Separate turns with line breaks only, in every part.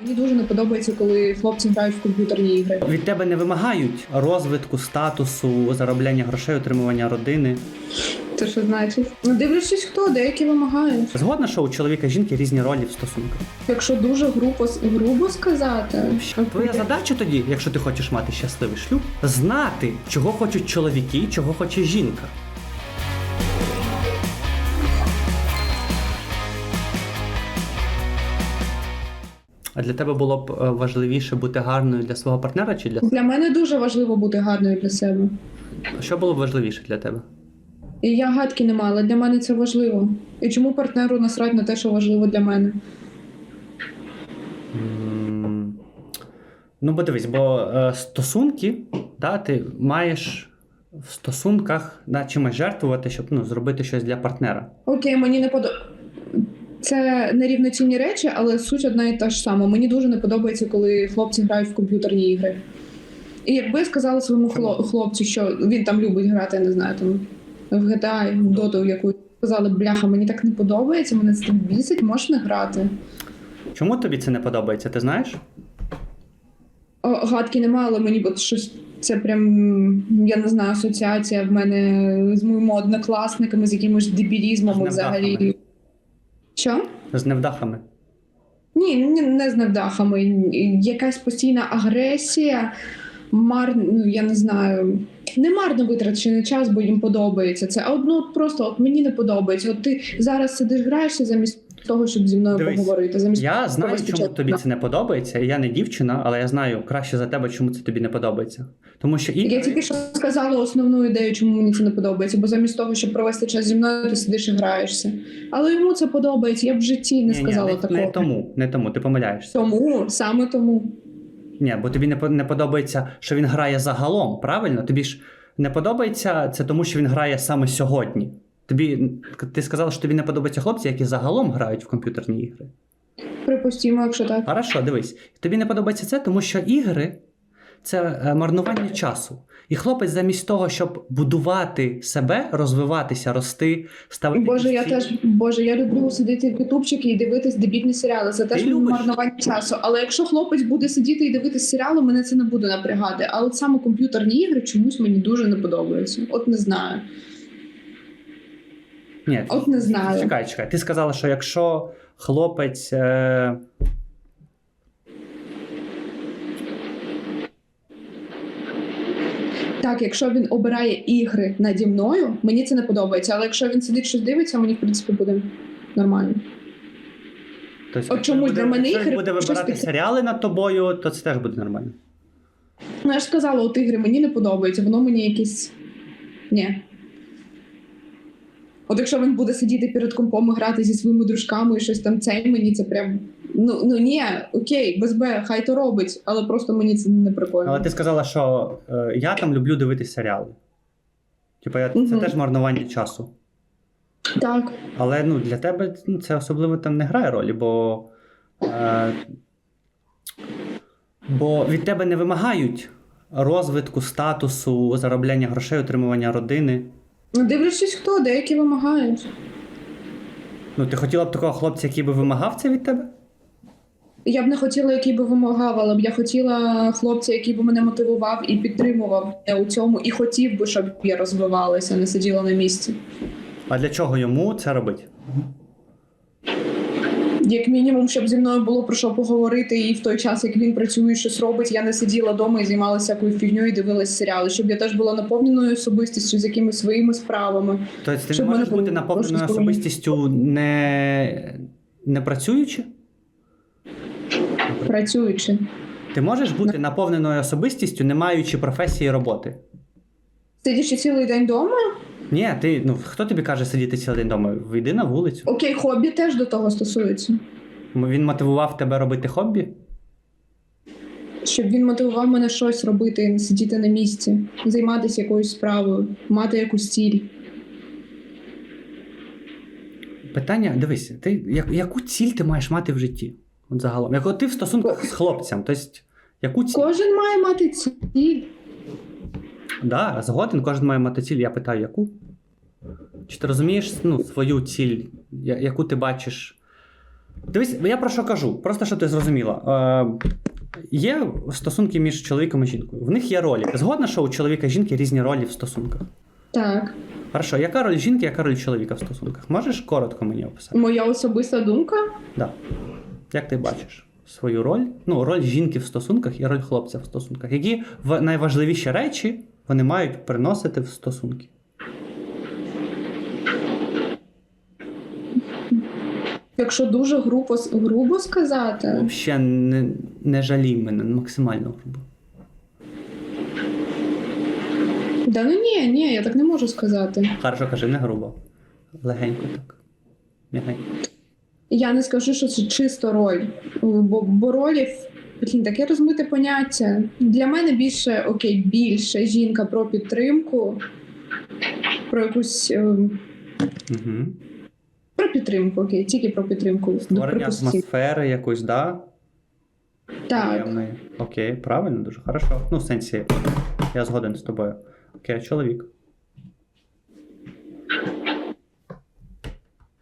Мені дуже не подобається, коли хлопці грають в комп'ютерні ігри.
Від тебе не вимагають розвитку, статусу, заробляння грошей, утримування родини.
Це що значить? Ну, дивлячись, хто деякі вимагають.
Згодна, що у чоловіка і жінки різні ролі в стосунках.
Якщо дуже грубо, грубо сказати,
Твоя задача тоді, якщо ти хочеш мати щасливий шлюб, знати, чого хочуть чоловіки, чого хоче жінка. А для тебе було б е, важливіше бути гарною для свого партнера чи для
для мене дуже важливо бути гарною для себе.
що було б важливіше для тебе?
І я гадки не мала, для мене це важливо. І чому партнеру насрать на те, що важливо для мене?
М, Ну, бо дивись, бо е, стосунки, да, ти маєш в стосунках да, чимось жертвувати, щоб ну, зробити щось для партнера.
Окей, мені не подобається. Це нерівноцінні речі, але суть одна і та ж сама. Мені дуже не подобається, коли хлопці грають в комп'ютерні ігри. І якби я сказала своєму хлопцю, що він там любить грати, я не знаю, там в GTA, в доту яку сказали, бляха, мені так не подобається, мене це так бісить, можеш не грати.
Чому тобі це не подобається, ти знаєш?
О, гадки немає, але мені от щось це прям, я не знаю, асоціація в мене з моїми однокласниками, з якимось дебілізмом взагалі. Що?
З невдахами.
Ні, ні, не з невдахами. Якась постійна агресія, мар... ну, я не знаю. Не марно витрачений час, бо їм подобається це. А одно ну, просто от мені не подобається. От ти зараз сидиш, граєшся замість того, щоб зі мною
Дивись,
поговорити. Замість
Я знаю, чому
час.
тобі це не подобається. Я не дівчина, але я знаю краще за тебе, чому це тобі не подобається. Тому що ігри...
Я тільки що сказала основну ідею, чому мені це не подобається, бо замість того, щоб провести час зі мною, ти сидиш і граєшся. Але йому це подобається. Я б в житті не
Ні,
сказала
ні, не,
такого.
не тому, не тому, ти помиляєшся.
Тому саме тому.
Ні, бо тобі не, не подобається, що він грає загалом, правильно? Тобі ж не подобається це тому, що він грає саме сьогодні. Тобі ти сказала, що тобі не подобаються хлопці, які загалом грають в комп'ютерні ігри.
Припустімо, якщо так.
Хорошо, дивись. Тобі не подобається це, тому що ігри це е, марнування часу. І хлопець, замість того, щоб будувати себе, розвиватися, рости, ставити.
Боже, я теж Боже, я люблю сидіти в ютубчики і дивитись дебільні серіали. Це теж марнування часу. Але якщо хлопець буде сидіти і дивитись серіали, мене це не буде напрягати. А от саме комп'ютерні ігри чомусь мені дуже не подобаються. От не знаю.
Ні,
От не знаю.
чекай, чекай. Ти сказала, що якщо хлопець. Е...
Так, якщо він обирає ігри наді мною, мені це не подобається. Але якщо він сидить щось дивиться, мені в принципі буде нормально.
Тобто,
От чомусь
буде,
для мене
якщо він
ігри
буде
щось
вибирати
таке.
серіали над тобою, то це теж буде нормально.
Ну я ж сказала, от ігри мені не подобається, воно мені якесь. Ні. От якщо він буде сидіти перед компом і грати зі своїми дружками і щось там цей, мені це прям. Ну, ну ні, окей, без Б, хай то робить, але просто мені це не прикольно.
Але ти сказала, що е, я там люблю дивитися серіали. Типа, я, це
Мгм.
теж марнування часу.
Так.
Але ну, для тебе ну, це особливо там не грає ролі, бо, е, бо від тебе не вимагають розвитку, статусу, заробляння грошей, утримування родини.
Ну, дивлячись, хто, деякі вимагають.
Ну, ти хотіла б такого хлопця, який би вимагав це від тебе?
Я б не хотіла, який би вимагав, але б я хотіла хлопця, який би мене мотивував і підтримував мене у цьому, і хотів би, щоб я розвивалася, не сиділа на місці.
А для чого йому це робить?
Як мінімум, щоб зі мною було про що поговорити, і в той час, як він працює, щось робить, я не сиділа вдома і займалася всякою фігньою і дивилась серіали, щоб я теж була наповненою особистістю з якимись своїми справами.
Тобто ти не можеш бути наповненою особистістю не, не працюючи?
Працюючи.
Ти можеш бути наповненою особистістю, не маючи професії роботи?
Сидячи цілий день вдома,
Ні, ти ну хто тобі каже сидіти цілий день вдома? Вийди на вулицю.
окей, хобі теж до того стосується.
Він мотивував тебе робити хобі?
Щоб він мотивував мене щось робити, не сидіти на місці, займатися якоюсь справою, мати якусь ціль.
Питання: дивись, ти як, яку ціль ти маєш мати в житті? От загалом. Як от ти в стосунках з хлопцем, тобто, яку ціль?
Кожен має мати ціль.
Да, згоден, кожен має мати ціль. Я питаю, яку? Чи ти розумієш ну, свою ціль, я- яку ти бачиш Дивись, я про що кажу, просто щоб ти зрозуміла. Е, є стосунки між чоловіком і жінкою. В них є ролі. Згодна, що у чоловіка і жінки різні ролі в стосунках?
Так.
Хорошо, яка роль жінки, яка роль чоловіка в стосунках? Можеш коротко мені описати?
Моя особиста думка.
Да. Як ти бачиш свою роль? Ну, роль жінки в стосунках і роль хлопця в стосунках. Які в- найважливіші речі вони мають приносити в стосунки?
Якщо дуже грубо, грубо сказати,
Взагалі не, не жалій мене максимально грубо.
да ну ні, ні, я так не можу сказати.
Хорошо, кажи, не грубо. Легенько так. М'ягенько.
Я не скажу, що це чисто роль. Бо, бо ролі, блін, таке розмите поняття. Для мене більше окей, більше жінка про підтримку, про якусь
Угу.
про підтримку, окей, тільки про підтримку.
Створення атмосфери якоїсь, да?
Так.
Приємної. Окей, правильно, дуже хорошо. Ну, в сенсі, я згоден з тобою. Окей, чоловік.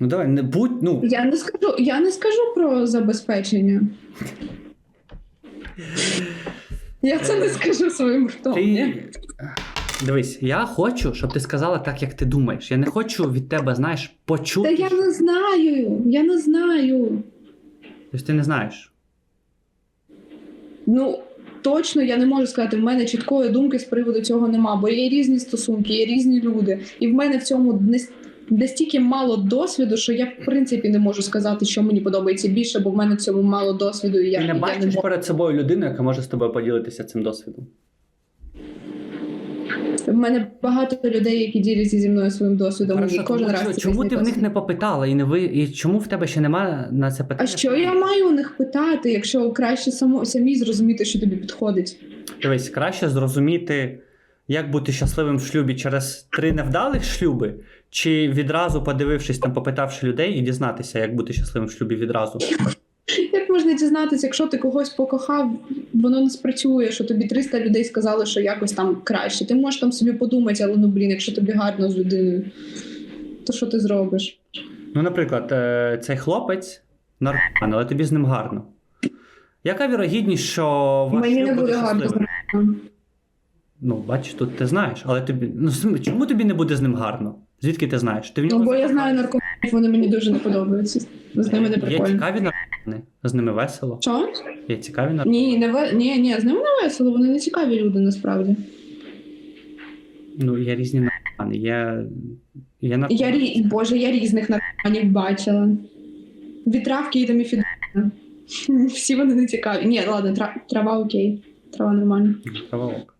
Ну давай, не будь, ну.
Я не скажу, я не скажу про забезпечення. Я це не скажу своїм ртом. ні?
Ти... Дивись, я хочу, щоб ти сказала так, як ти думаєш. Я не хочу від тебе, знаєш,
Та я не знаю, я не знаю.
Тобто ти не знаєш.
Ну, точно я не можу сказати, в мене чіткої думки з приводу цього нема, бо є різні стосунки, є різні люди. І в мене в цьому не- настільки мало досвіду, що я в принципі не можу сказати, що мені подобається більше, бо в мене в цьому мало досвіду, і я,
Ти не
я
бачиш
можу.
перед собою людину, яка може з тобою поділитися цим досвідом.
В мене багато людей, які діляться зі мною своїм досвідом.
Хорошо,
кожен
тому
раз
що- чому ти в них не попитала і не ви, і чому в тебе ще немає на це питання?
А що я маю у них питати, якщо краще само самі зрозуміти, що тобі підходить?
Дивись, краще зрозуміти, як бути щасливим в шлюбі через три невдалих шлюби, чи відразу подивившись там, попитавши людей і дізнатися, як бути щасливим в шлюбі відразу.
Як можна дізнатися, якщо ти когось покохав, воно не спрацює, що тобі 300 людей сказали, що якось там краще. Ти можеш там собі подумати, але ну блін, якщо тобі гарно з людиною, то що ти зробиш?
Ну, наприклад, е, цей хлопець нормально, але тобі з ним гарно. Яка вірогідність, що ваш
Мені
шлюб
не
буде
буде гарно з ним.
Ну, бачиш, тут ти знаєш, але тобі. Ну, чому тобі не буде з ним гарно? Звідки ти знаєш? Ти в
Ну, бо я знаю наркоманів, вони мені дуже не подобаються. З ними не
Є
прикольно.
цікаві наркомани, з ними весело.
Що?
Є цікаві наркомани.
Ні, не ве... ні, ні, з ними не весело, вони не цікаві люди насправді.
Ну, є різні наркомани. Є, є наркомани.
Я рі... Боже, я різних наркоманів бачила. Від травки і до міфідрина. Всі вони не цікаві. Ні, ладно, тра... трава окей. Трава нормально.
Праволок.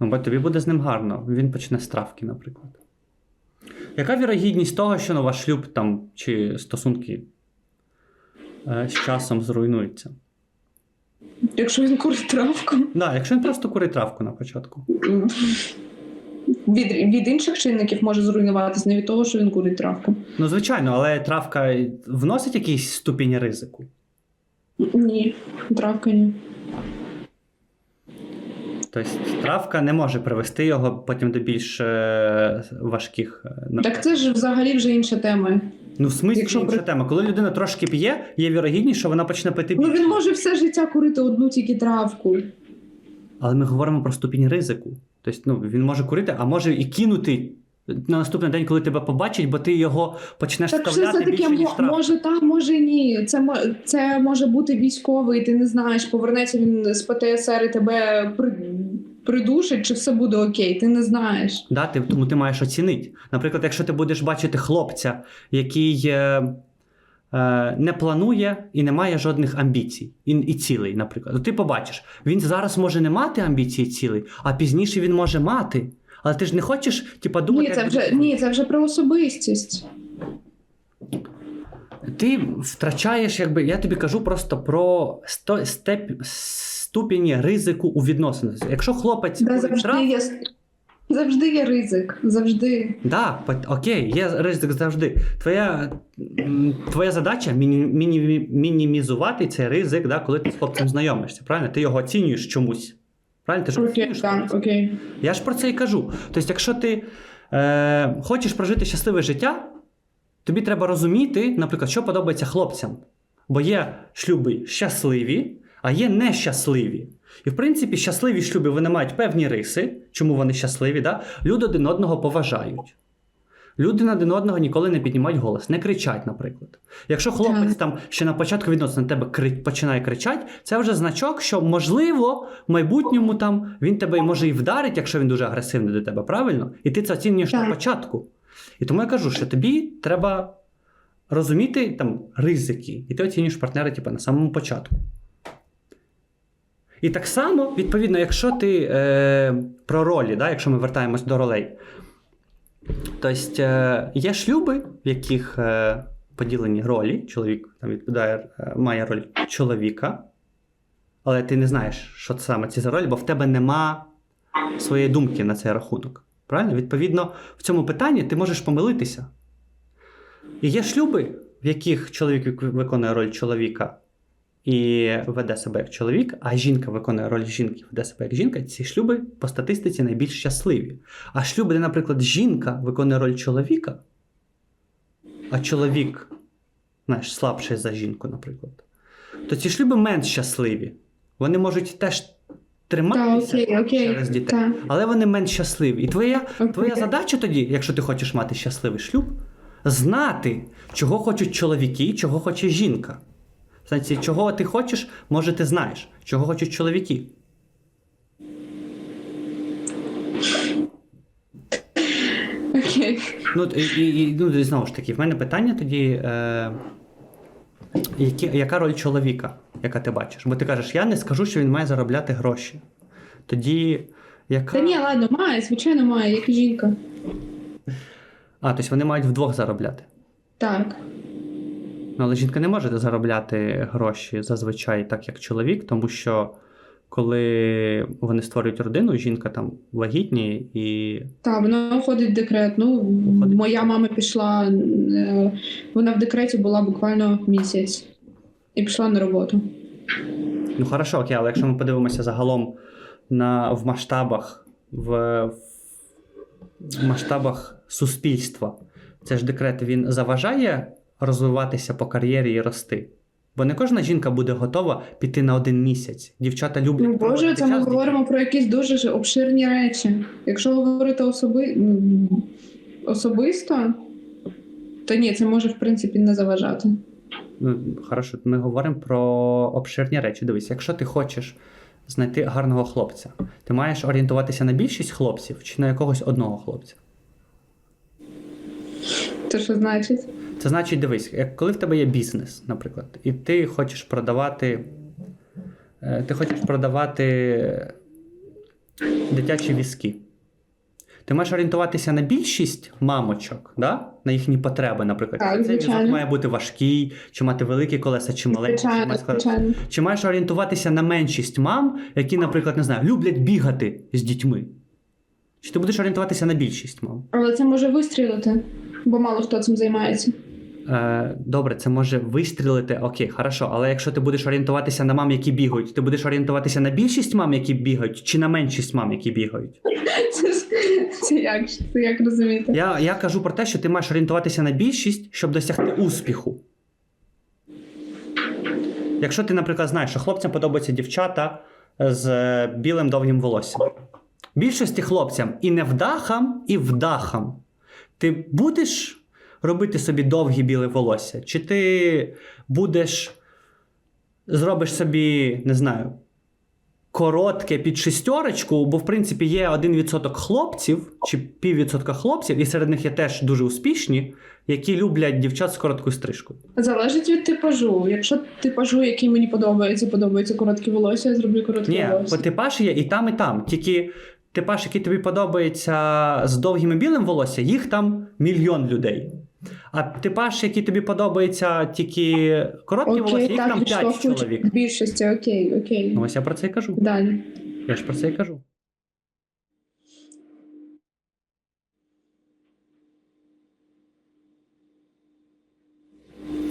Ну, бо тобі буде з ним гарно. Він почне з травки, наприклад. Яка вірогідність того, що ну, ваш шлюб там чи стосунки е, з часом зруйнуються?
Якщо він курить травку.
Да, якщо він просто курить травку на початку.
Від, від інших чинників може зруйнуватися, не від того, що він курить травку.
Ну, звичайно, але травка вносить якийсь ступінь ризику.
Ні, травка ні.
Тобто травка не може привести його потім до більш е, важких е.
Так це ж взагалі вже інша тема.
Ну, в смислі
Якщо
інша
при-
тема. Коли людина трошки п'є, є вірогідність, що вона почне пити
Ну він може все життя курити одну тільки травку.
Але ми говоримо про ступінь ризику. Тобто, ну, він може курити, а може і кинути на наступний день, коли тебе побачить, бо ти його почнеш
Так що
вставляти
це таке
більше, ніж травка.
може та, може ні. Це це може бути військовий, ти не знаєш, повернеться він з ПТСР і тебе придушить, чи все буде окей, ти не знаєш.
Да, ти, тому ти маєш оцінити. Наприклад, якщо ти будеш бачити хлопця, який е, е, не планує і не має жодних амбіцій і, і цілей, наприклад. Ти побачиш, він зараз може не мати амбіцій і цілей, а пізніше він може мати. Але ти ж не хочеш, типа, думати.
Ні, це вже ні, це вже про особистість.
Ти втрачаєш, якби я тобі кажу просто про сто, степ, ступені ризику у відносинах. Якщо хлопець курить
завжди
травку,
є завжди є ризик. Завжди.
Да, окей, є ризик завжди. Твоя, твоя задача міні, міні, мінімізувати цей ризик, да, коли ти з хлопцем знайомишся. Правильно? Ти його оцінюєш чомусь. Правильно? Ти ж
Окей, так, окей.
Я ж про це і кажу. Тобто, якщо ти е, хочеш прожити щасливе життя, тобі треба розуміти, наприклад, що подобається хлопцям. Бо є шлюби щасливі, а є нещасливі. І в принципі, щасливі шлюби вони мають певні риси, чому вони щасливі, да? люди один одного поважають. Люди на один одного ніколи не піднімають голос, не кричать, наприклад. Якщо хлопець там ще на початку відносин на тебе кри... починає кричати, це вже значок, що можливо в майбутньому там він тебе може і вдарить, якщо він дуже агресивний до тебе, правильно? І ти це оцінюєш на початку. І тому я кажу, що тобі треба розуміти там ризики, і ти оцінюєш партнера типу, на самому початку. І так само, відповідно, якщо ти е, про ролі, да, якщо ми вертаємось до ролей, тобто е, є шлюби, в яких е, поділені ролі, чоловік там відповідає, е, має роль чоловіка, але ти не знаєш, що це саме ці за роль, бо в тебе нема своєї думки на цей рахунок. Правильно? Відповідно, в цьому питанні ти можеш помилитися. І є шлюби, в яких чоловік виконує роль чоловіка і веде себе як чоловік, а жінка виконує роль жінки, веде себе як жінка. Ці шлюби по статистиці найбільш щасливі. А шлюби, де, наприклад, жінка виконує роль чоловіка, а чоловік, знаєш, слабший за жінку, наприклад, то ці шлюби менш щасливі. Вони можуть теж триматися
окей, окей.
через дітей.
Так.
Але вони менш щасливі. І твоя, твоя задача тоді, якщо ти хочеш мати щасливий шлюб, знати, чого хочуть чоловіки, чого хоче жінка. Значить, чого ти хочеш, може, ти знаєш, чого хочуть чоловіки. Ну, і, і, і, ну, і знову ж таки, в мене питання тоді, е, які, яка роль чоловіка, яка ти бачиш? Бо ти кажеш, я не скажу, що він має заробляти гроші. Тоді, яка.
Та ні, ладно, має, звичайно, має, як і жінка.
А, тобто вони мають вдвох заробляти.
Так.
Ну, але жінка не може заробляти гроші зазвичай так, як чоловік, тому що коли вони створюють родину, жінка там вагітні і.
Так, вона уходить в декрет. Ну,
Уходить.
моя мама пішла, е, вона в декреті була буквально місяць і пішла на роботу.
Ну, хорошо, окей, але якщо ми подивимося загалом на, в масштабах, в, в масштабах суспільства, це ж декрет він заважає розвиватися по кар'єрі і рости. Бо не кожна жінка буде готова піти на один місяць. Дівчата люблять.
Ну, Боже, це ми говоримо про якісь дуже обширні речі. Якщо говорити особи... особисто, то ні, це може в принципі не заважати.
Ну, хорошо, ми говоримо про обширні речі. Дивись, якщо ти хочеш знайти гарного хлопця, ти маєш орієнтуватися на більшість хлопців чи на якогось одного хлопця.
Це що значить?
Це значить, дивись, як коли в тебе є бізнес, наприклад, і ти хочеш продавати. е, Ти хочеш продавати дитячі візки. Ти маєш орієнтуватися на більшість мамочок, да? на їхні потреби, наприклад.
Так,
Цей візок має бути важкий, чи мати великі колеса, чи маленькі. Чи, маєш орієнтуватися на меншість мам, які, наприклад, не знаю, люблять бігати з дітьми? Чи ти будеш орієнтуватися на більшість мам?
Але це може вистрілити, бо мало хто цим займається.
Е, добре, це може вистрілити. Окей, хорошо. Але якщо ти будеш орієнтуватися на мам, які бігають, ти будеш орієнтуватися на більшість мам, які бігають, чи на меншість мам, які бігають?
Це, це як це як розуміти?
Я, я кажу про те, що ти маєш орієнтуватися на більшість, щоб досягти успіху. Якщо ти, наприклад, знаєш, що хлопцям подобаються дівчата з е, білим довгим волоссям. Більшості хлопцям і не вдахам, і вдахам. Ти будеш робити собі довгі біле волосся? Чи ти будеш зробиш собі, не знаю, коротке під шістерочку, бо в принципі є 1% хлопців чи піввідсотка хлопців, і серед них є теж дуже успішні, які люблять дівчат з короткою стрижкою.
Залежить від типажу. Якщо типажу, який мені подобається, подобається короткі волосся, я зроблю короткі
Ні,
волосся.
бо типаж є і там, і там. Тільки типаж, який тобі подобається з довгим і білим волоссям, їх там мільйон людей. А типаж, який тобі подобається, тільки короткі волосся, їх там 5 чоловік.
В більшості, окей, окей.
Ну ось я про це і кажу.
Далі.
Я ж про це і кажу.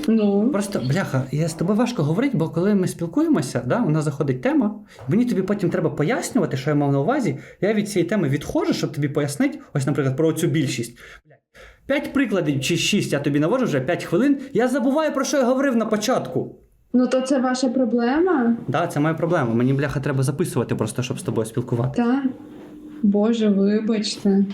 Ну.
Просто, бляха, я з тобою важко говорити, бо коли ми спілкуємося, да, у нас заходить тема, мені тобі потім треба пояснювати, що я мав на увазі. Я від цієї теми відходжу, щоб тобі пояснити, ось, наприклад, про цю більшість. Бля, П'ять прикладів чи 6, я тобі наводжу вже п'ять хвилин. Я забуваю, про що я говорив на початку.
Ну, то це ваша проблема?
Так, да, це моя проблема. Мені, бляха, треба записувати просто, щоб з тобою спілкувати.
Так. Боже, вибачте.